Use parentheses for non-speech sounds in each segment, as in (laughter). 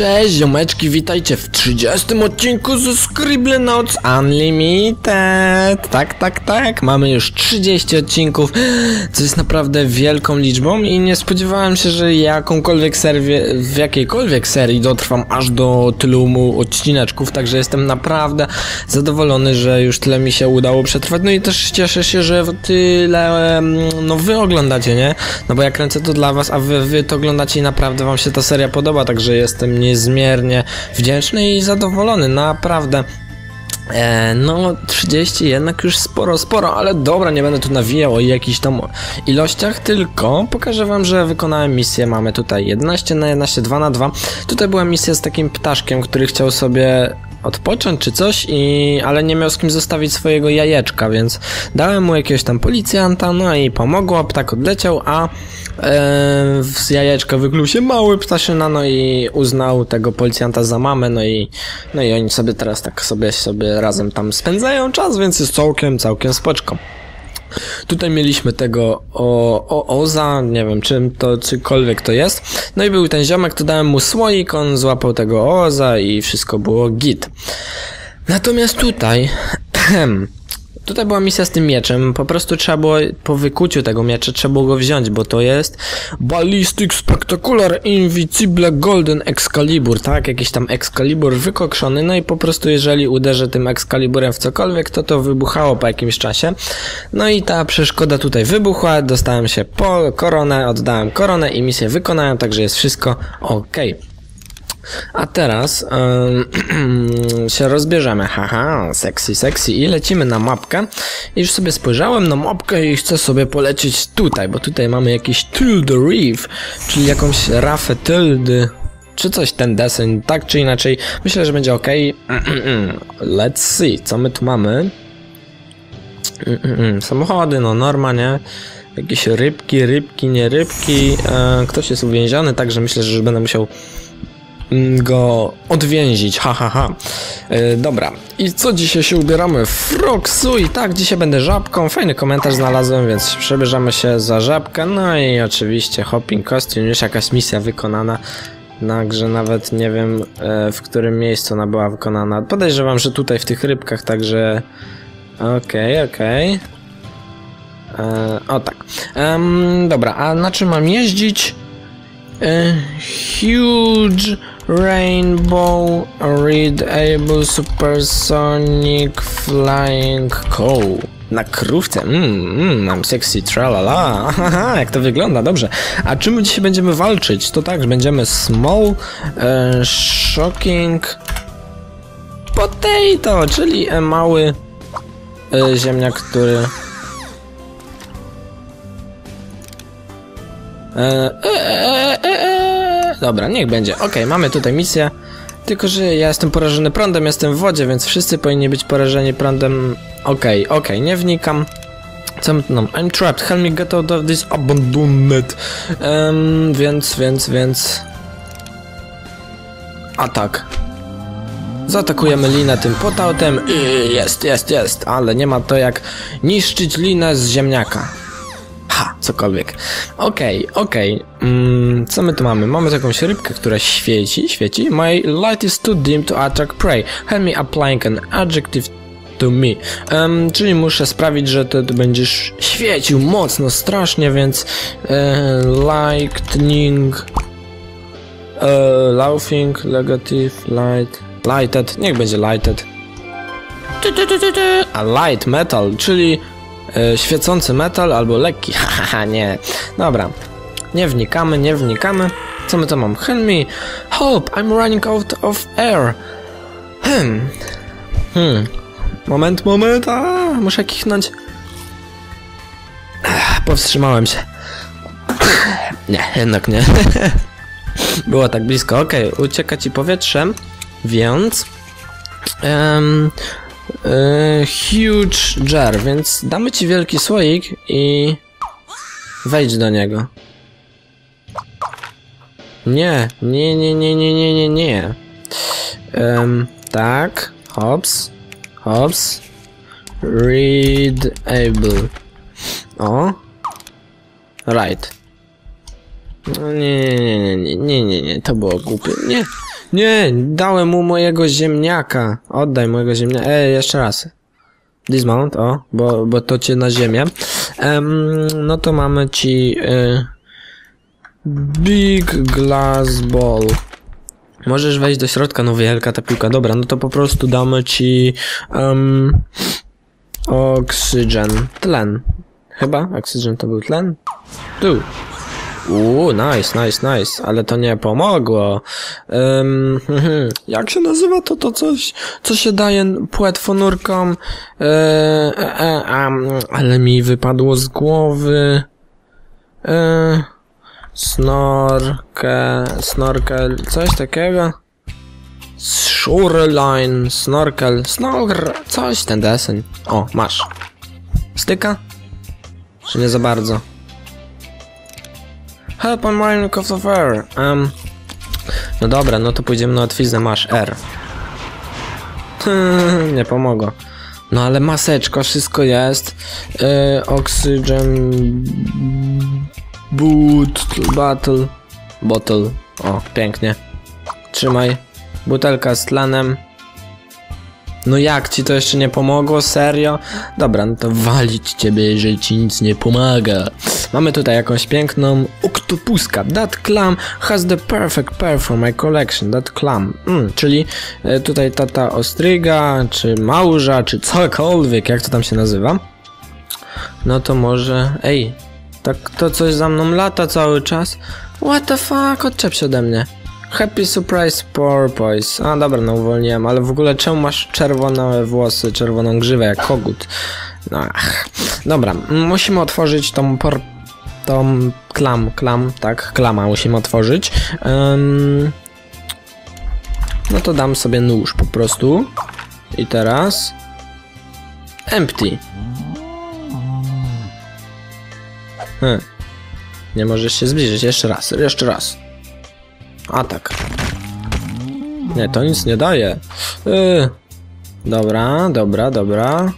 Cześć ziomeczki, witajcie w 30 odcinku ze Scribble Notes Unlimited. Tak, tak, tak, mamy już 30 odcinków, co jest naprawdę wielką liczbą i nie spodziewałem się, że jakąkolwiek serię, w jakiejkolwiek serii dotrwam aż do tylu mu odcineczków, także jestem naprawdę zadowolony, że już tyle mi się udało przetrwać. No i też cieszę się, że tyle, no wy oglądacie, nie? No bo ja kręcę to dla was, a wy, wy to oglądacie i naprawdę wam się ta seria podoba, także jestem niezmiernie wdzięczny i zadowolony, naprawdę. E, no, 30 jednak już sporo, sporo, ale dobra, nie będę tu nawijał o jakichś tam ilościach, tylko pokażę wam, że wykonałem misję. Mamy tutaj 11 na 11, 2 na 2. Tutaj była misja z takim ptaszkiem, który chciał sobie odpocząć czy coś, i, ale nie miał z kim zostawić swojego jajeczka, więc dałem mu jakiegoś tam policjanta, no i pomogło, ptak odleciał, a e, z jajeczka wykluł się mały ptaszyna, no i uznał tego policjanta za mamę, no i, no i oni sobie teraz tak sobie, sobie razem tam spędzają czas, więc jest całkiem, całkiem spoczko. Tutaj mieliśmy tego o, o, Oza, nie wiem czym to, czykolwiek to jest. No i był ten ziomek, to dałem mu słoik, on złapał tego Oza i wszystko było git. Natomiast tutaj, (clears throat) tutaj była misja z tym mieczem, po prostu trzeba było, po wykuciu tego miecza, trzeba było go wziąć, bo to jest Ballistic Spectacular Invisible Golden Excalibur, tak? Jakiś tam Excalibur wykokszony, no i po prostu jeżeli uderzę tym Excaliburem w cokolwiek, to to wybuchało po jakimś czasie. No i ta przeszkoda tutaj wybuchła, dostałem się po koronę, oddałem koronę i misję wykonałem, także jest wszystko ok. A teraz ym, (clears throat) się rozbierzemy. Haha, sexy, sexy. I lecimy na mapkę. Już sobie spojrzałem na mapkę i chcę sobie polecieć tutaj, bo tutaj mamy jakiś Tilde Reef, czyli jakąś rafę Tildy. Czy coś ten deseń, tak czy inaczej. Myślę, że będzie ok. (clears throat) Let's see, co my tu mamy. (clears throat) Samochody, no norma, nie? Jakieś rybki, rybki, nie rybki. E, ktoś jest uwięziony, także myślę, że będę musiał go odwięzić, ha ha ha. Yy, dobra, i co dzisiaj się ubieramy? Froksu i tak, dzisiaj będę żabką. Fajny komentarz znalazłem, więc przebierzemy się za żabkę. No i oczywiście hopping costume, już jakaś misja wykonana. Na grze nawet nie wiem e, w którym miejscu ona była wykonana. Podejrzewam, że tutaj w tych rybkach, także... Okej, okay, okej. Okay. E, o tak. Dobra, a na czym mam jeździć? E, huge Rainbow Readable Supersonic Flying Cow. Na krówce, mmm, mm, mam sexy tralala, (laughs) haha, jak to wygląda, dobrze. A czym dzisiaj będziemy walczyć? To tak, że będziemy small, e, shocking potato, czyli e, mały e, ziemniak, który... E, e, e, Dobra, niech będzie. Okej, okay, mamy tutaj misję. Tylko, że ja jestem porażony prądem, jestem w wodzie, więc wszyscy powinni być porażeni prądem. Okej, okay, okej, okay, nie wnikam. Co my nam? I'm trapped, help me get out of this abandoned. Um, więc, więc, więc... Atak. Zaatakujemy linę tym potautem jest, jest, jest, ale nie ma to jak niszczyć linę z ziemniaka cokolwiek. Okej, okay, okej. Okay. Mm, co my tu mamy? Mamy jakąś rybkę, która świeci, świeci. My light is too dim to attract prey. Help me applying an adjective to me. Um, czyli muszę sprawić, że ty, ty będziesz świecił mocno, strasznie, więc e, lightning e, laughing, negative, light, lighted, niech będzie lighted. A light metal, czyli e, świecący metal albo lekki. (laughs) Haha, nie. Dobra. Nie wnikamy, nie wnikamy. Co my to mam? Help me. Help, I'm running out of air. Hmm. Hmm. Moment, moment. A, muszę kichnąć. Powstrzymałem się. nie, jednak nie. (laughs) Było tak blisko. Okay, ucieka ci powietrzem, więc... Um, huge jar, więc damy ci wielki słoik i wejdź do niego. Nie, nie, nie, nie, nie, nie, nie, nie. Um, tak, hops, hops, readable. O, right. No nie, nie, nie, nie, nie, nie, to było głupie. Nie, Nie, dałem mu mojego ziemniaka. Oddaj mojego ziemniaka. Ej, jeszcze raz. Dismount, o, bo, bo to cię na ziemię. Em, no to mamy ci y, Big Glass Ball. Możesz wejść do środka, no wielka ta piłka. Dobra, no to po prostu damy ci um, Oxygen. Tlen. Chyba? Oxygen to był tlen? Tu. Uuu, nice, nice, nice, ale to nie pomogło. Um, jak się nazywa to, to coś, co się daje płetwonurkom? E, e, e, am, ale mi wypadło z głowy. E, snorke, snorkel, coś takiego? Shoreline, snorkel, snorkel, coś ten deseń. O, masz. Styka? Czy nie za bardzo? Help on mining of the fair. Um, no dobra, no to pójdziemy na łatwiznę, masz R. (laughs) nie pomogło. No ale maseczka, wszystko jest. Yy, oxygen... Boot... Battle... Bottle. O, pięknie. Trzymaj. Butelka z tlenem. No jak ci to jeszcze nie pomogło? Serio? Dobra, no to walić ciebie, jeżeli ci nic nie pomaga. Mamy tutaj jakąś piękną oktopuska. That clam has the perfect pair for my collection. That clam. Mm, czyli e, tutaj tata ostryga, czy małża, czy cokolwiek, jak to tam się nazywa. No to może... Ej, tak to coś za mną lata cały czas. What the fuck? Odczep się ode mnie. Happy Surprise Porpoise. A dobra, no uwolniłem, ale w ogóle czemu masz czerwone włosy, czerwoną grzywę jak kogut? No ach. Dobra, musimy otworzyć tą por... tą klam, klam, tak, klama musimy otworzyć. Um... No to dam sobie nóż po prostu. I teraz... Empty. Hmm. Nie możesz się zbliżyć, jeszcze raz, jeszcze raz. Atak. Nie, to nic nie daje. Yy. Dobra, dobra, dobra.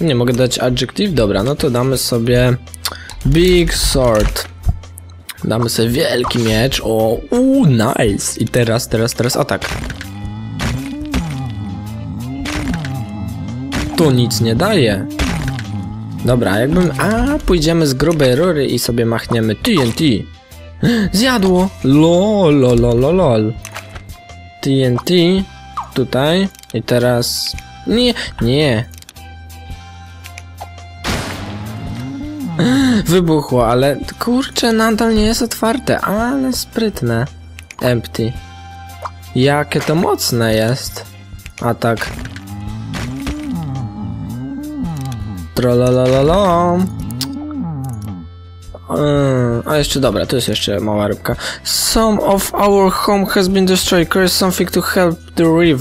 Nie mogę dać adjective? Dobra, no to damy sobie Big Sword. Damy sobie wielki miecz. O, nice. I teraz, teraz, teraz atak. To nic nie daje. Dobra, jakbym... A, pójdziemy z grubej rury i sobie machniemy TNT. (gasps) Zjadło! Lol, lol, lol, lol. TNT. Tutaj. I teraz... Nie, nie. Wybuchło, ale kurczę, nadal nie jest otwarte, ale sprytne. Empty. Jakie to mocne jest. Atak. Trololololo. Yy, a jeszcze dobra, to jest jeszcze mała rybka. Some of our home has been destroyed. Is something to help the reef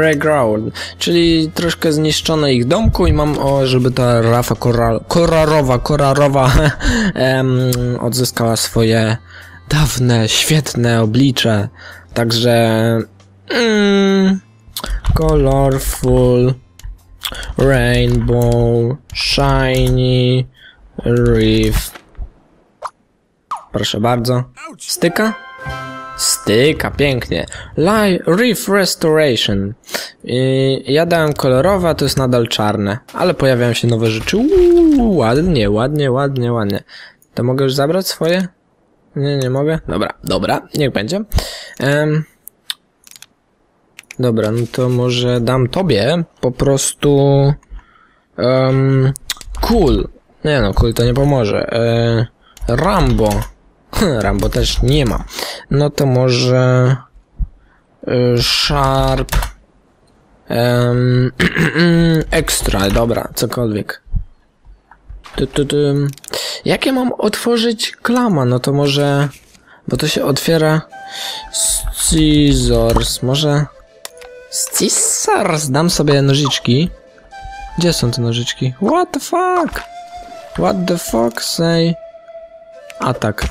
regrow. Czyli troszkę zniszczono ich domku i mam, o, żeby ta rafa koral, koralowa, koralowa (laughs) em, odzyskała swoje dawne, świetne oblicze. Także mm, colorful rainbow shiny reef Proszę bardzo. Styka? Styka, pięknie. Live Reef Restoration. Yy, ja dałem kolorowe, a to jest nadal czarne. Ale pojawiają się nowe rzeczy. Uuu, ładnie, ładnie, ładnie, ładnie. To mogę już zabrać swoje? Nie, nie mogę? Dobra, dobra, niech będzie. Um, dobra, no to może dam tobie po prostu... Um, cool. Nie no, cool to nie pomoże. E, Rambo. (clears throat) Rambo też nie ma. No to może... Y, sharp... Um, (clears throat) extra, dobra, cokolwiek. Tu, tu, tu. Jakie mam otworzyć klama? No to może... Bo to się otwiera... Scissors, może... Scissors! Dam sobie nożyczki. Gdzie są te nożyczki? What the fuck? What the fuck say? Atak.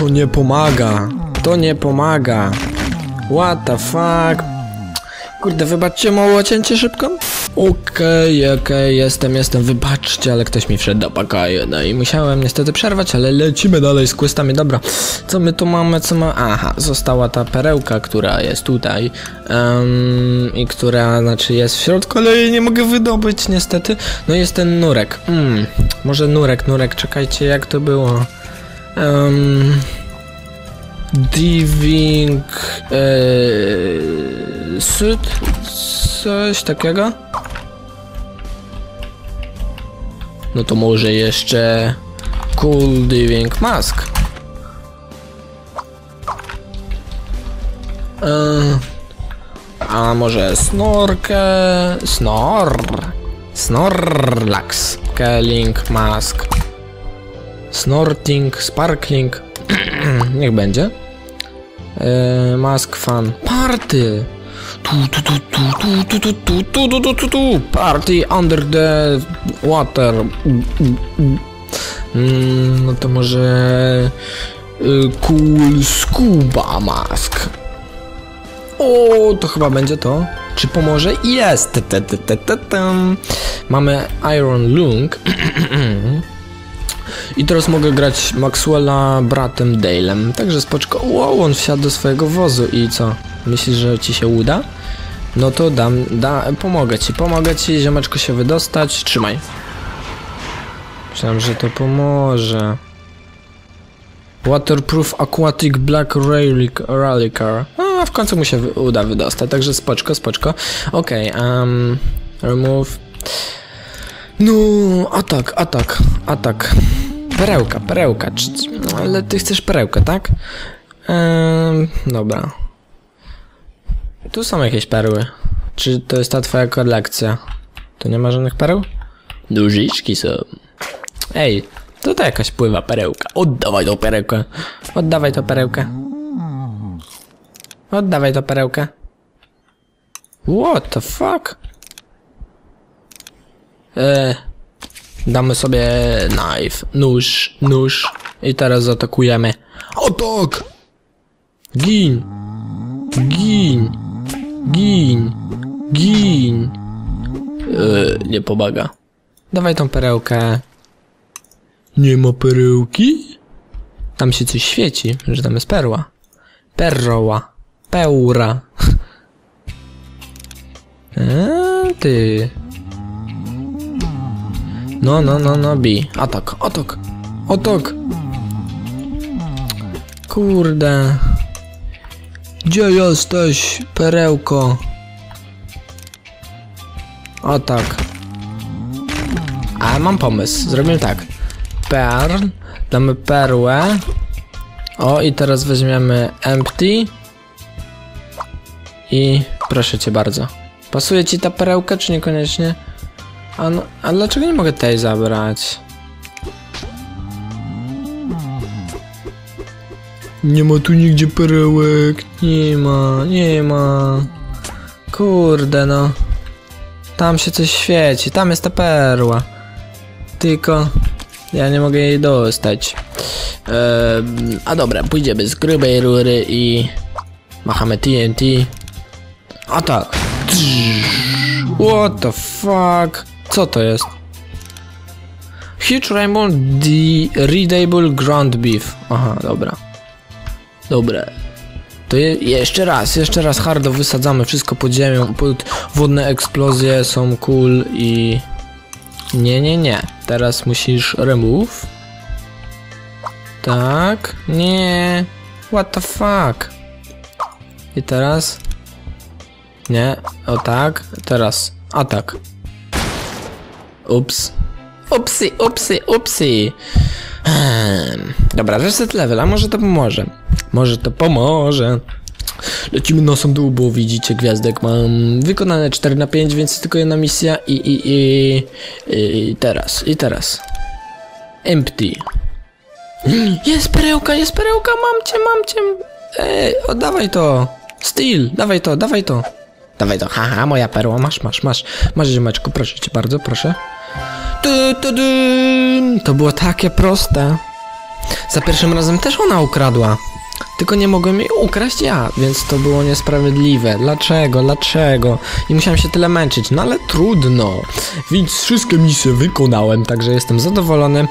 To nie pomaga. To nie pomaga. What the fuck? Kurde, wybaczcie mało cięcie szybko? Okej, okej, jestem, jestem, wybaczcie, ale ktoś mi wszedł do pokoju, no i musiałem niestety przerwać, ale lecimy dalej z questami, dobra, co my tu mamy, co ma, aha, została ta perełka, która jest tutaj em, i która, znaczy jest w środku, ale jej nie mogę wydobyć niestety, no jest ten nurek, hmm, może nurek, nurek, czekajcie, jak to było, um, Diving ee, suit? Coś takiego? No to może jeszcze Cool Diving Mask. Eee, a może snorkę? Snor? Snorlax. Kelling Mask. Snorting, Sparkling. Niech będzie. Eee, mask Fan. Party! Tu, tu, tu, tu, tu, tu, tu, tu, tu, tu, tu, tu. Party under the water. Mm, no to może... y, Cool Scuba Mask. O, to chyba będzie to. Czy pomoże? Jest! Mamy Iron Lung. I teraz mogę grać Maxwella bratem Dale'em. Także spoczko. Wow, on wsiadł do swojego wozu i co? Myślisz, że ci się uda? No to dam, da, pomogę ci, pomogę ci, ziomeczko się wydostać. Trzymaj. Myślałem, że to pomoże. Waterproof Aquatic Black Rally, Car. A w końcu mu się uda wydostać, także spoczko, spoczko. Okej, okay, um, remove. No, atak, atak, atak. Perełka, perełka. Czy, ale ty chcesz perełkę, tak? Ehm, dobra. Tu są jakieś perły. Czy to jest ta twoja kolekcja? Tu nie ma żadnych pereł? Duziczki są. Ej, tutaj jakaś pływa perełka. Oddawaj tą perełkę. Oddawaj tą perełkę. Oddawaj tą perełkę. What the fuck? Eee, damy sobie knife, nóż, nóż i teraz zaatakujemy. Atak! Gin! Gin! Gin! Gin! Eee, nie pomaga. Dawaj tą perełkę. Nie ma perełki? Tam się coś świeci, że tam jest perła. Perroła. Peura. Eee, (laughs) ty. No, no, no, no, bi. Atak, atak, atak. Kurde. Gdzie jesteś, perełko? Atak. A, mam pomysł. Zrobimy tak. Perl. Damy perłę. O, i teraz weźmiemy empty. I proszę cię bardzo. Pasuje ci ta perełka, czy niekoniecznie? A, no, a dlaczego nie mogę tej zabrać? Nie ma tu nigdzie perełek. Nie ma, nie ma. Kurde no. Tam się coś świeci, tam jest ta perła. Tylko ja nie mogę jej dostać. Eee, a dobra, pójdziemy z grubej rury i machamy TNT. A tak. What the fuck? Co to jest? Huge Rainbow the Readable Ground Beef. Aha, dobra. Dobra. To je, jeszcze raz, jeszcze raz hardo wysadzamy wszystko pod ziemią, pod wodne eksplozje są cool i... Nie, nie, nie. Teraz musisz remove. Tak. Nie. What the fuck? I teraz? Nie. O tak. Teraz. Atak. Ups. Upsi, upsi, upsi. Hmm. Dobra, reset level, a może to pomoże. Może to pomoże. Lecimy nosem dół, bo widzicie gwiazdek mam wykonane 4 na 5, więc tylko jedna misja i, i, i, i teraz, i teraz. Empty. Jest perełka, jest perełka, mam cię, mam cię. Ej, oddawaj to. Steel, dawaj to, dawaj to. Dawaj to, haha, moja perła, masz, masz, masz. Masz ziomeczku, proszę cię bardzo, proszę. To było takie proste. Za pierwszym razem też ona ukradła. tylko nie mogłem jej ukraść ja, więc to było niesprawiedliwe. Dlaczego, dlaczego? I musiałem się tyle męczyć, no ale trudno. Więc wszystkie misje wykonałem, także jestem zadowolony.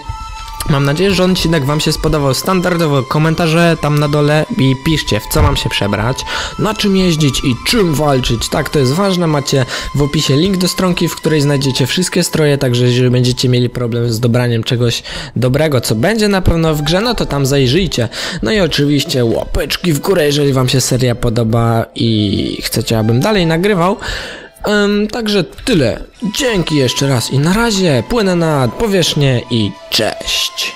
Mam nadzieję, że odcinek Wam się spodobał. Standardowo komentarze tam na dole i piszcie, w co mam się przebrać, na czym jeździć i czym walczyć. Tak, to jest ważne. Macie w opisie link do stronki, w której znajdziecie wszystkie stroje, także jeżeli będziecie mieli problem z dobraniem czegoś dobrego, co będzie na pewno w grze, no to tam zajrzyjcie. No i oczywiście łapeczki w górę, jeżeli Wam się seria podoba i chcecie, abym dalej nagrywał. Em, także tyle. Dzięki jeszcze raz i na razie. Płynę na powierzchnię i cześć.